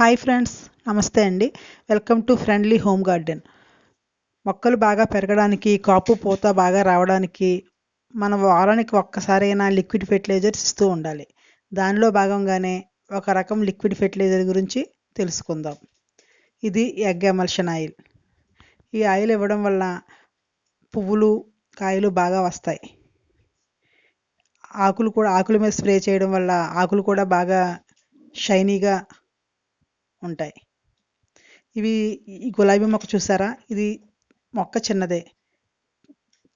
Hi friends నమస్తే అండి. Welcome to friendly home garden. మొక్కలు బాగా పెరగడానికి కాపు పూత బాగా రావడానికి మనం వారానికి ఒక్కసారైనా లిక్విడ్ ఫెర్టిలైజర్స్ ఇస్తూ ఉండాలి. దానిలో భాగంగానే ఒక రకం లిక్విడ్ ఫెర్టిలైజర్ గురించి తెలుసుకుందాం. ఇది ఎగ్ ఎమల్షన్ ఆయిల్. ఈ ఆయిల్ ఇవ్వడం వల్ల పువ్వులు కాయలు బాగా వస్తాయి. ఆకులు కూడా ఆకుల మీద స్ప్రే చేయడం వల్ల ఆకులు కూడా బాగా షైనీగా ఉంటాయి. ఇవి ఈ గులాబీ మొక్క చూసారా? ఇది మొక్క చిన్నదే.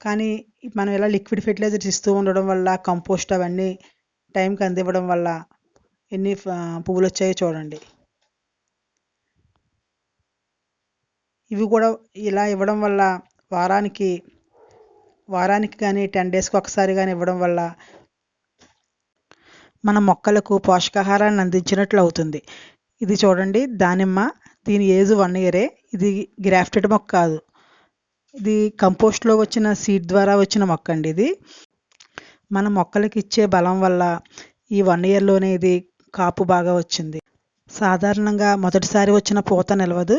కానీ మనం ఇలా లిక్విడ్ ఫెర్టిలైజర్స్ ఇస్తూ ఉండడం వల్ల కంపోస్ట్ అవన్నీ టైంకి అందివ్వడం వల్ల ఎన్ని పువ్వులు వచ్చాయో చూడండి. ఇవి కూడా ఇలా ఇవ్వడం వల్ల వారానికి వారానికి కానీ టెన్ డేస్కి ఒకసారి కానీ ఇవ్వడం వల్ల మన మొక్కలకు పోషకాహారాన్ని అందించినట్లు అవుతుంది. ఇది చూడండి దానిమ్మ దీని ఏజ్ వన్ ఇయరే ఇది గ్రాఫ్టెడ్ మొక్క కాదు. ఇది కంపోస్ట్లో వచ్చిన సీడ్ ద్వారా వచ్చిన మొక్క అండి ఇది. మన మొక్కలకి ఇచ్చే బలం వల్ల ఈ వన్ ఇయర్లోనే ఇది కాపు బాగా వచ్చింది. సాధారణంగా మొదటిసారి వచ్చిన పూత నిలవదు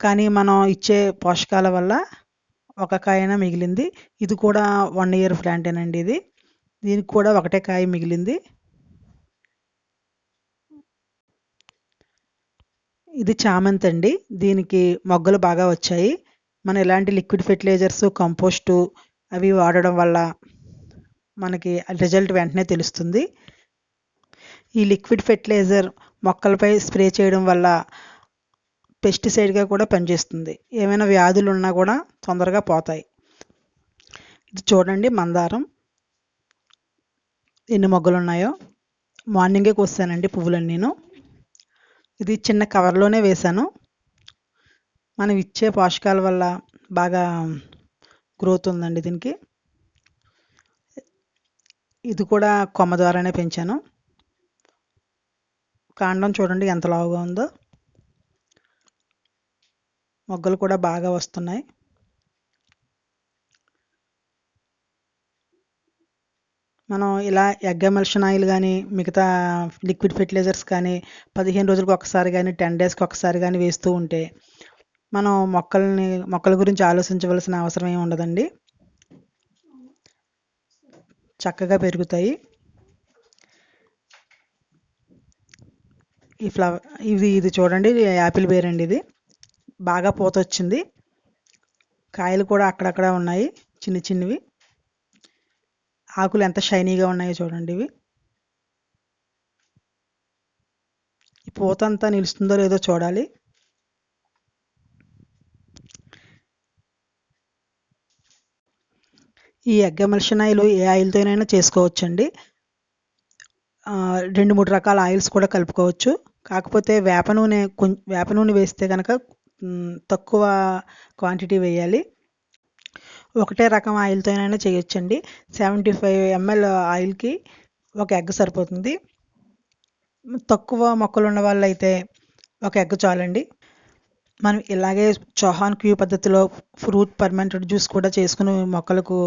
కానీ మనం ఇచ్చే పోషకాల వల్ల ఒక కాయన మిగిలింది. ఇది కూడా వన్ ఇయర్ ప్లాంటేనండి ఇది. దీనికి కూడా ఒకటే కాయ మిగిలింది. ఇది చామంతి అండి. దీనికి మొగ్గలు బాగా వచ్చాయి. మనం ఎలాంటి లిక్విడ్ ఫెర్టిలైజర్స్ కంపోస్టు అవి వాడడం వల్ల మనకి రిజల్ట్ వెంటనే తెలుస్తుంది. ఈ లిక్విడ్ ఫెర్టిలైజర్ మొక్కలపై స్ప్రే చేయడం వల్ల పెస్టిసైడ్గా కూడా పనిచేస్తుంది. ఏమైనా వ్యాధులు ఉన్నా కూడా తొందరగా పోతాయి. ఇది చూడండి మందారం. ఎన్ని మొగ్గలు ఉన్నాయో. మార్నింగే కోస్తానండి పువ్వులన్నీ నేను. ఇది చిన్న కవర్లోనే వేశాను. మనం ఇచ్చే పోషకాల వల్ల బాగా గ్రోత్ ఉందండి దీనికి. ఇది కూడా కొమ్మ ద్వారానే పెంచాను. కాండం చూడండి ఎంత లావుగా ఉందో. మొగ్గలు కూడా బాగా వస్తున్నాయి. మనం ఇలా ఎగ్ ఎమల్షన్ ఆయిల్ కానీ మిగతా లిక్విడ్ ఫెర్టిలైజర్స్ కానీ పదిహేను రోజులకు ఒకసారి కానీ టెన్ డేస్కి ఒకసారి కానీ వేస్తూ ఉంటే మనం మొక్కల్ని మొక్కల గురించి ఆలోచించవలసిన అవసరం ఏమి ఉండదండి. చక్కగా పెరుగుతాయి. ఈ ఫ్లవర్ ఇది ఇది చూడండి యాపిల్ బేర్ అండి ఇది. బాగా పూత వచ్చింది కాయలు కూడా అక్కడక్కడ ఉన్నాయి చిన్న చిన్నవి. ఆకులు ఎంత షైనీగా ఉన్నాయో చూడండి ఇవి. ఈ పూత అంతా నిలుస్తుందో లేదో చూడాలి. ఈ ఎగ్ ఎమల్షన్ ఆయిల్ ఏ ఆయిల్తోనైనా చేసుకోవచ్చండి. రెండు మూడు రకాల ఆయిల్స్ కూడా కలుపుకోవచ్చు. కాకపోతే వేప నూనె కొంచెం వేప నూనె వేస్తే కనుక తక్కువ క్వాంటిటీ వేయాలి. ఒకటే రకం ఆయిల్తోనైనా చేయొచ్చండి. సెవెంటీ ఫైవ్ ఎంఎల్ ఆయిల్కి ఒక ఎగ్ సరిపోతుంది. తక్కువ మొక్కలు ఉన్న వాళ్ళు అయితే ఒక ఎగ్ చాలండి. మనం ఇలాగే చౌహాన్ క్యూ పద్ధతిలో ఫ్రూట్ పర్మెంటెడ్ జ్యూస్ కూడా చేసుకుని మొక్కలకు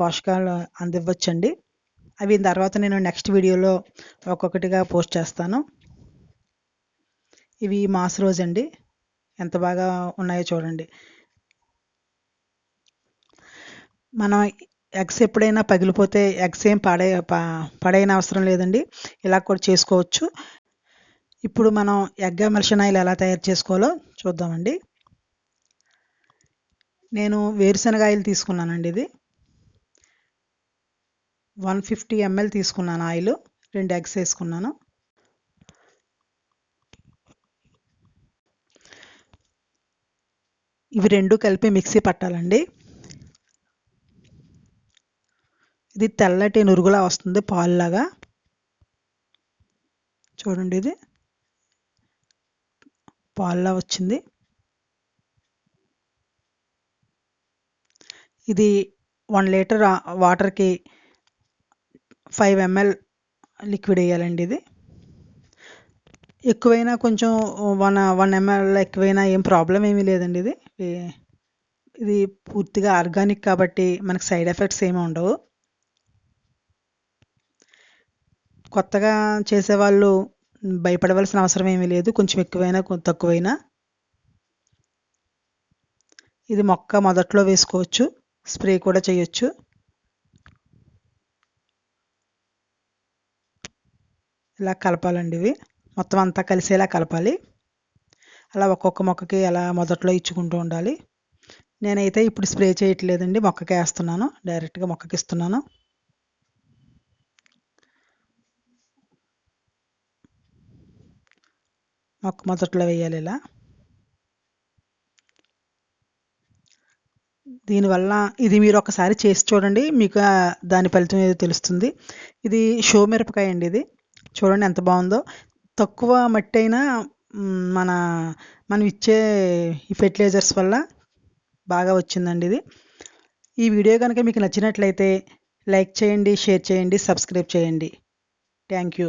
పోషకాలు అందివ్వచ్చండి. అవి తర్వాత నేను నెక్స్ట్ వీడియోలో ఒక్కొక్కటిగా పోస్ట్ చేస్తాను. ఇవి మాస్ రోజ్ అండి ఎంత బాగా ఉన్నాయో చూడండి. మనం ఎగ్స్ ఎప్పుడైనా పగిలిపోతే ఎగ్స్ ఏం పడే పడైన అవసరం లేదండి. ఇలా కూడా చేసుకోవచ్చు. ఇప్పుడు మనం ఎగ్ ఎమల్షన్ ఆయిల్ ఎలా తయారు చేసుకోవాలో చూద్దామండి. నేను వేరుశనగ ఆయిల్ తీసుకున్నానండి ఇది. వన్ ఫిఫ్టీ ఎంఎల్ తీసుకున్నాను ఆయిల్. రెండు ఎగ్స్ వేసుకున్నాను. ఇవి రెండు కలిపి మిక్సీ పట్టాలండి. ఇది తెల్లటి నురుగులా వస్తుంది పాలులాగా. చూడండి ఇది. పాలులా వచ్చింది. ఇది వన్ లీటర్ వాటర్కి ఫైవ్ ఎంఎల్ లిక్విడ్ వేయాలండి ఇది. ఎక్కువైనా కొంచెం వన్ వన్ ఎంఎల్ ఎక్కువైనా ఏం ప్రాబ్లం ఏమీ లేదండి ఇది. ఇది పూర్తిగా ఆర్గానిక్ కాబట్టి మనకు సైడ్ ఎఫెక్ట్స్ ఏమీ ఉండవు. కొత్తగా చేసేవాళ్ళు భయపడవలసిన అవసరం ఏమీ లేదు. కొంచెం ఎక్కువైనా తక్కువైనా. ఇది మొక్క మొదట్లో వేసుకోవచ్చు. స్ప్రే కూడా చేయొచ్చు. ఇలా కలపాలండి ఇవి. మొత్తం అంతా కలిసేలా కలపాలి. అలా ఒక్కొక్క మొక్కకి అలా మొదట్లో ఇచ్చుకుంటూ ఉండాలి. నేనైతే ఇప్పుడు స్ప్రే చేయట్లేదండి. మొక్కకి వేస్తున్నాను. డైరెక్ట్గా మొక్కకి ఇస్తున్నాను మొక్క మొదట్లో వేయాలి ఇలా. దీనివల్ల ఇది మీరు ఒకసారి చేసి చూడండి మీకు దాని ఫలితం ఏదో తెలుస్తుంది. ఇది షో మిరపకాయ అండి ఇది. చూడండి ఎంత బాగుందో. తక్కువ మట్టి అయినా మన మనం ఇచ్చే ఈ ఫెర్టిలైజర్స్ వల్ల బాగా వచ్చిందండి ఇది. ఈ వీడియో కనుక మీకు నచ్చినట్లయితే లైక్ చేయండి షేర్ చేయండి సబ్స్క్రైబ్ చేయండి. Thank you.